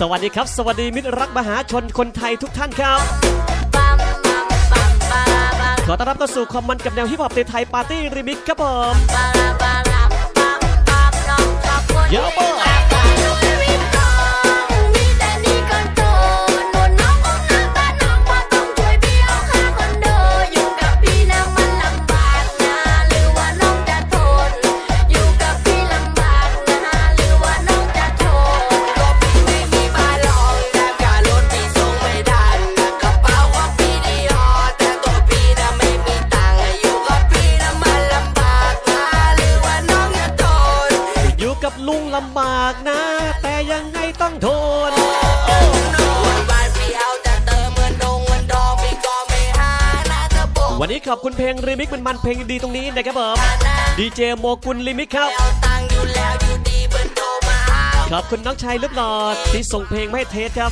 สวัสดีครับ สวัสดีมิตรรักมหาชนคนไทยทุกท่านครับ ขอต้อนรับเข้าสู่คอมมันกับแนวฮิปฮอปไทยปาร์ตี้รีมิกครับผมยาวมาก ขอบคุณเพลงรีมิกมันมันเพลงดีตรงนี้นะครับผมดีเจโมกุลรีมิกครับขอบคุณน้องชายลูกหลอดที่ส่งเพลงไม่เทสครับ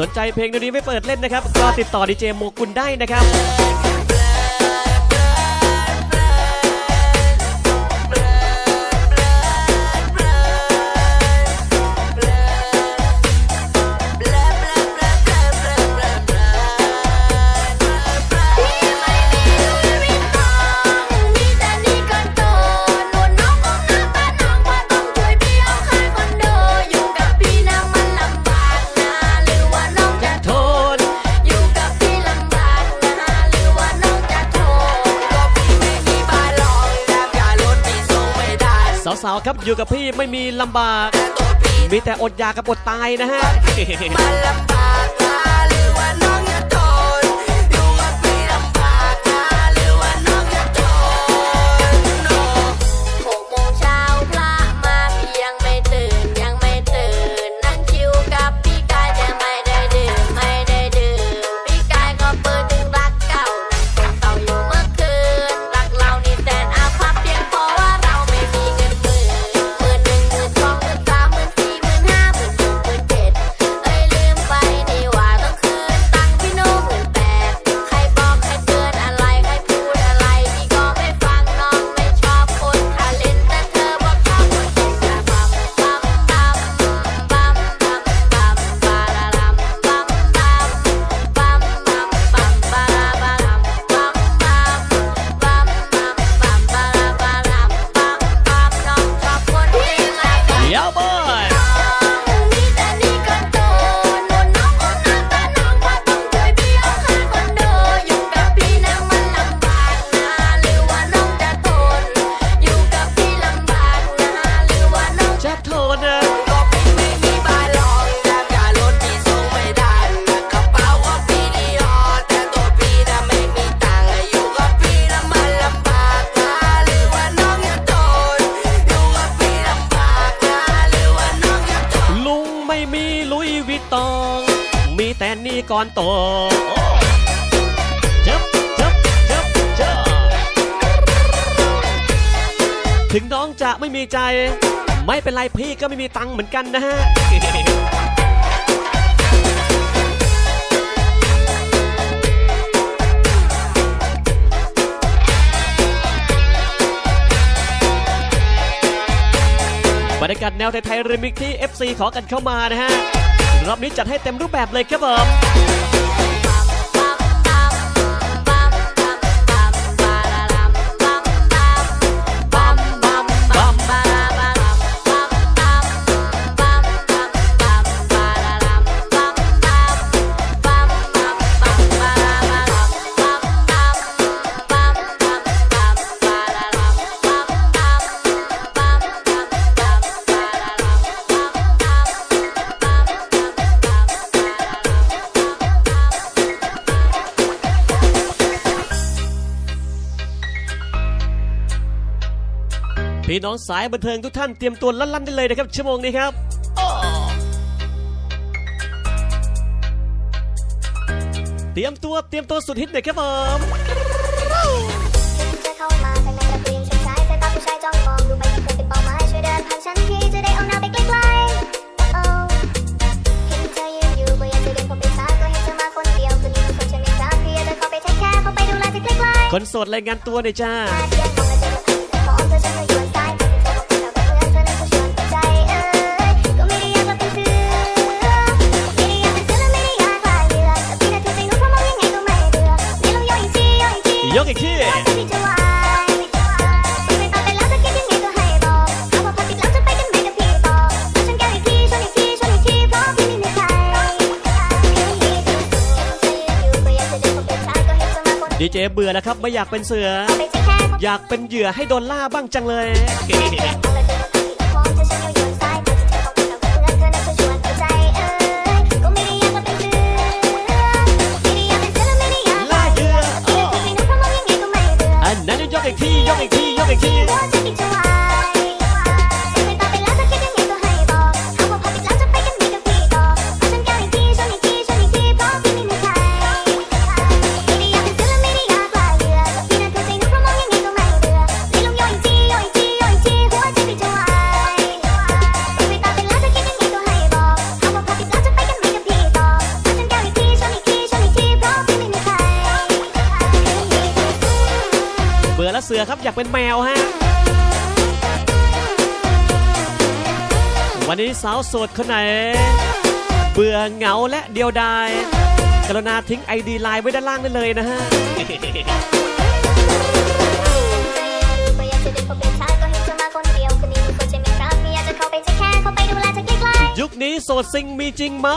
สนใจเพลงดนตนี้ไม่เปิดเล่นนะครับ ก็ติดต่อดีเจโมกุลได้นะครับาวครับอยู่กับพี่ไม่มีลำบาก มีแต่อดอยากกับอดตายนะฮะ อนโตถึงน้องจะไม่มีใจ ไม่เป็นไรพี่ก็ไม่มีตังค์เหมือนกันนะฮะบรรยากาศแนวไทยๆริมิกที่ FC ขอกันเข้ามานะฮะ รอบนี้จัดให้เต็มรูปแบบเลยครับผม พี่น้องสายบันเทิงทุกท่านเตรียมตัวลั่นๆได้เลยนะครับ ชั่วโมงนี้ครับเตรียมตัวเตรียมตัวสุดฮิตเลยครับผมคนโสดรายงานตัวเลยจ้า เจเบื่อแล้วครับ ไม่อยากเป็นเสือ อยากเป็นเหยื่อให้โดนล่าบ้างจังเลย เสือครับอยากเป็นแมวฮะ วันนี้สาวโสดคนไหน เบื่อเหงาและเดียวดาย กรุณาทิ้งไอดีไลน์ไว้ด้านล่างได้เลยนะฮะยุคนี้โสดซิงมีจริงไหม